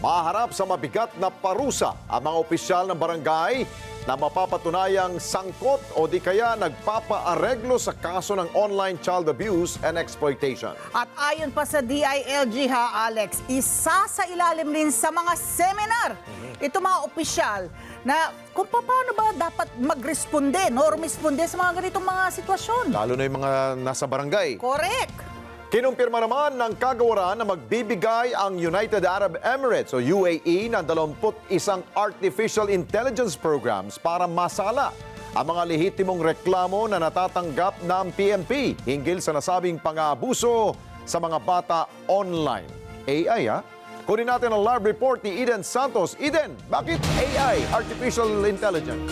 maharap sa mabigat na parusa ang mga opisyal ng barangay na mapapatunayang sangkot o di kaya nagpapaareglo sa kaso ng online child abuse and exploitation. At ayon pa sa DILG ha, Alex, isa sa ilalim rin sa mga seminar, ito mga opisyal, na kung paano ba dapat magresponde no, or responde sa mga ganitong mga sitwasyon. Lalo na yung mga nasa barangay. Correct. Kinumpirma naman ng kagawaran na magbibigay ang United Arab Emirates o UAE ng 21 artificial intelligence programs para masala ang mga lehitimong reklamo na natatanggap ng PNP hinggil sa nasabing pang-aabuso sa mga bata online. AI ha? Kunin natin ang live report ni Eden Santos. Eden, bakit AI, artificial intelligence?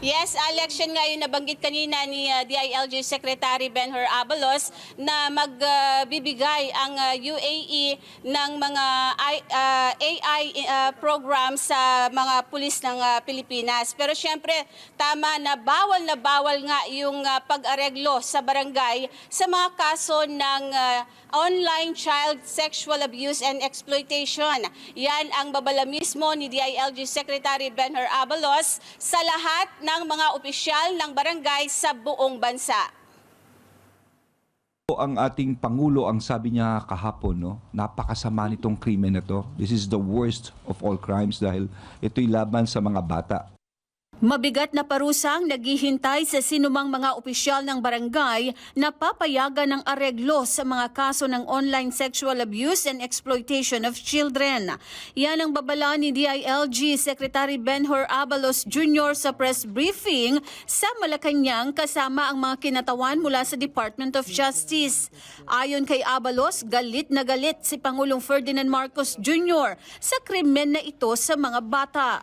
Yes, Alex, yan nga yung nabanggit kanina ni uh, DILG Secretary Benhur Abalos na magbibigay ang uh, UAE ng mga I- uh, AI uh, program sa mga pulis ng uh, Pilipinas. Pero syempre, tama na bawal na bawal nga yung uh, pag-areglo sa barangay sa mga kaso ng uh, online child sexual abuse and exploitation. Yan ang babala mismo ni DILG Secretary Benhur Abalos sa lahat ng mga opisyal ng barangay sa buong bansa. Ang ating Pangulo, ang sabi niya kahapon, no, napakasama nitong krimen na to. This is the worst of all crimes dahil ito'y laban sa mga bata. Mabigat na parusang naghihintay sa sinumang mga opisyal ng barangay na papayagan ng areglo sa mga kaso ng online sexual abuse and exploitation of children. Yan ang babala ni DILG Secretary Benhur Abalos Jr. sa press briefing sa Malacanang kasama ang mga kinatawan mula sa Department of Justice. Ayon kay Abalos, galit na galit si Pangulong Ferdinand Marcos Jr. sa krimen na ito sa mga bata.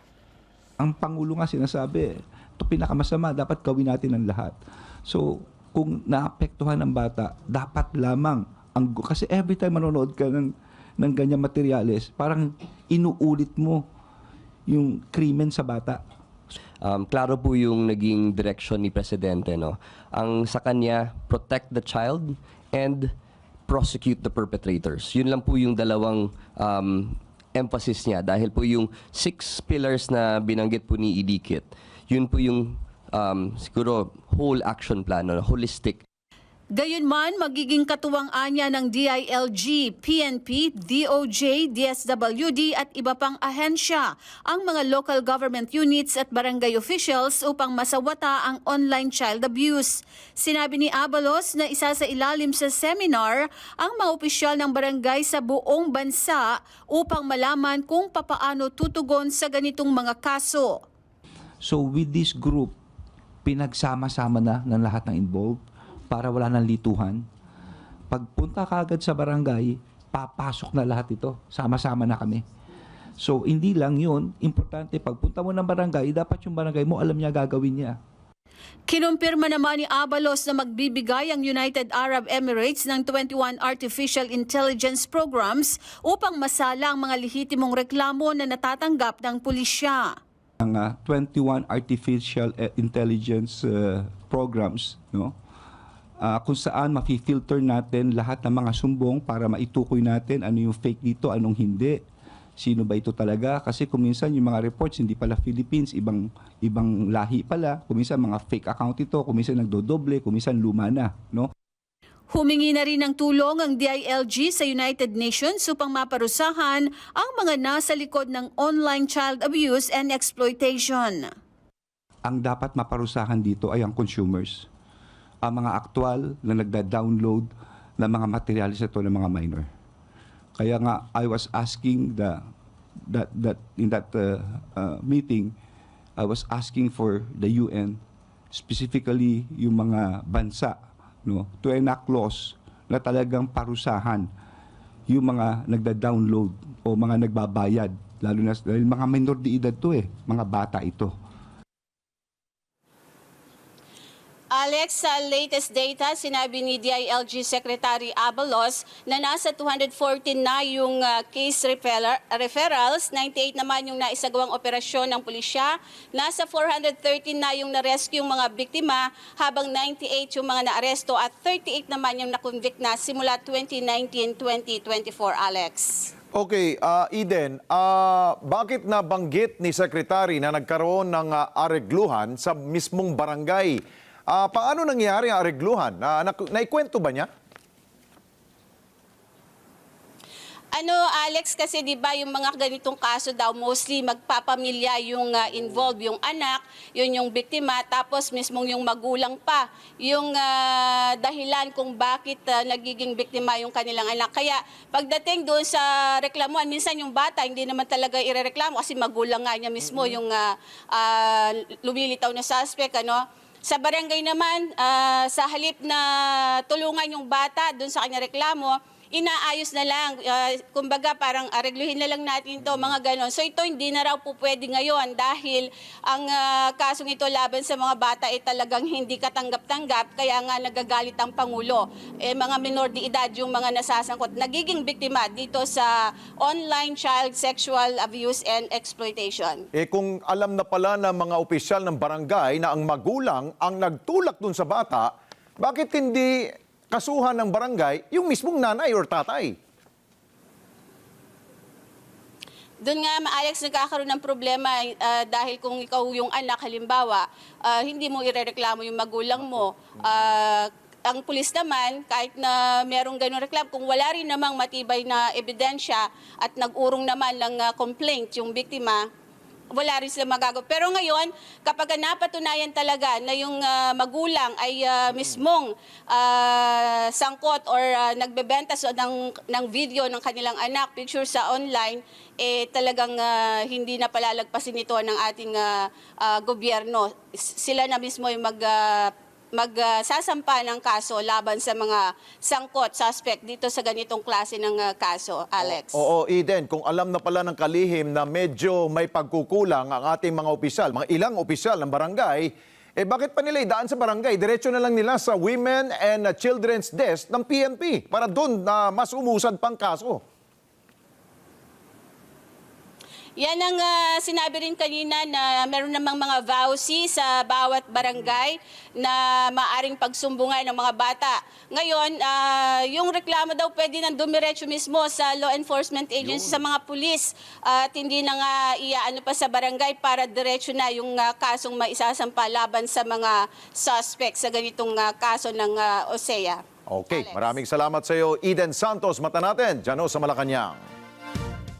Ang Pangulo nga sinasabi, ito pinakamasama, dapat gawin natin ang lahat. So, kung naapektuhan ng bata, dapat lamang, ang, kasi every time manonood ka ng, ng ganyang materyales, parang inuulit mo yung krimen sa bata. Um, klaro po yung naging direction ni Presidente. No? Ang sa kanya, protect the child and prosecute the perpetrators. Yun lang po yung dalawang um, emphasis niya. Dahil po yung six pillars na binanggit po ni Idikit, yun po yung um, siguro whole action plan, no? holistic Gayunman, magiging katuwang anya ng DILG, PNP, DOJ, DSWD at iba pang ahensya ang mga local government units at barangay officials upang masawata ang online child abuse. Sinabi ni Abalos na isa sa ilalim sa seminar ang mga opisyal ng barangay sa buong bansa upang malaman kung papaano tutugon sa ganitong mga kaso. So with this group, pinagsama-sama na ng lahat ng involved para wala ng lituhan. Pagpunta ka agad sa barangay, papasok na lahat ito. Sama-sama na kami. So hindi lang yun, importante pagpunta mo ng barangay, dapat yung barangay mo alam niya gagawin niya. Kinumpirma naman ni Abalos na magbibigay ang United Arab Emirates ng 21 artificial intelligence programs upang masala ang mga lehitimong reklamo na natatanggap ng pulisya. Ang ah, 21 artificial eh, intelligence uh, programs, no? Ah, kung saan mafi-filter natin lahat ng mga sumbong para maitukoy natin ano yung fake dito, anong hindi. Sino ba ito talaga? Kasi kung minsan yung mga reports hindi pala Philippines, ibang ibang lahi pala. Kung minsan mga fake account ito, kung minsan nagdodoble, kung minsan luma na, no? Humingi na rin ng tulong ang DILG sa United Nations upang maparusahan ang mga nasa likod ng online child abuse and exploitation. ang dapat maparusahan dito ay ang consumers. Ang mga aktual na nagda-download ng mga materialis ito ng mga minor. Kaya nga, I was asking the, that, that, in that uh, uh, meeting, I was asking for the UN, specifically yung mga bansa, no, to enact laws na talagang parusahan yung mga nagda-download o mga nagbabayad, lalo na dahil mga minor de edad to eh, mga bata ito. Alex, sa latest data, sinabi ni DILG Secretary Abalos na nasa 214 na yung ah, case referral- referrals, 98 naman yung naisagawang operasyon ng pulisya, nasa 413 na yung na-rescue yung mga biktima, habang 98 yung mga naaresto at 38 naman yung na-convict na simula 2019-2024, Alex. Okay, ah, Eden, ah, bakit nabanggit ni Secretary na nagkaroon ng ah, aregluhan sa mismong barangay? Ah, paano nangyari ang aregluhan? Na, na, naikwento ba niya? Ano, Alex, kasi di ba yung mga ganitong kaso daw, mostly magpapamilya yung ah, involved, yung anak, yun yung biktima, tapos mismong yung magulang pa, yung ah, dahilan kung bakit ah, nagiging biktima yung kanilang anak. Kaya pagdating doon sa reklamuan, minsan yung bata, hindi naman talaga irereklamo kasi magulang nga niya mismo yung ah, ah, lumilitaw na suspect, ano. Sa barangay naman, ah, sa halip na tulungan yung bata doon sa kanya reklamo, inaayos na lang. Ah, kumbaga parang aregluhin na lang natin to mga ganon. So ito hindi na raw po pwede ngayon dahil ang ah, kasong ito laban sa mga bata ay talagang hindi katanggap-tanggap kaya nga nagagalit ang Pangulo. Eh, mga minor de edad yung mga nasasangkot, nagiging biktima dito sa online child sexual abuse and exploitation. Eh kung alam na pala ng mga opisyal ng barangay na ang magulang ang nagtulak dun sa bata, bakit hindi kasuhan ng barangay yung mismong nanay or tatay? Doon nga, Ma- Alex, nagkakaroon ng problema ah, dahil kung ikaw yung anak, halimbawa, ah, hindi mo irereklamo yung magulang mo. Ah, ang pulis naman, kahit na merong ganong reklamo, kung wala rin namang matibay na ebidensya at nag-urong naman ng ah, complaint yung biktima, wala rin sila magagawa. Pero ngayon, kapag napatunayan talaga na yung ah, magulang ay ah, mismong ah, sangkot or ah, nagbebenta so, ng, ng video ng kanilang anak, picture sa online, eh talagang ah, hindi na palalagpasin ito ng ating ah, ah, gobyerno. Sila na mismo yung mag... ah, magsasampa ng kaso laban sa mga sangkot, suspect dito sa ganitong klase ng ah, kaso, Alex. Oo, Eden, kung alam na pala ng kalihim na medyo may pagkukulang ang ating mga opisyal, mga ilang opisyal ng barangay, eh bakit pa nila idaan sa barangay? Diretso na lang nila sa Women and Children's Desk ng PNP para doon na mas umusad pang kaso. Yan ang ah, sinabi rin kanina na meron namang mga vowsy sa bawat barangay na maaring pagsumbungan ng mga bata. Ngayon, ah, yung reklamo daw pwede nang dumiretso mismo sa law enforcement agency, sa mga pulis at hindi na nga iaano pa sa barangay para diretso na yung ah, kasong maisasampa laban sa mga suspect sa ganitong ah, kaso ng ah, OSEA. Okay, Alex. maraming salamat sa iyo, Eden Santos. Mata natin, dyan sa Malacanang.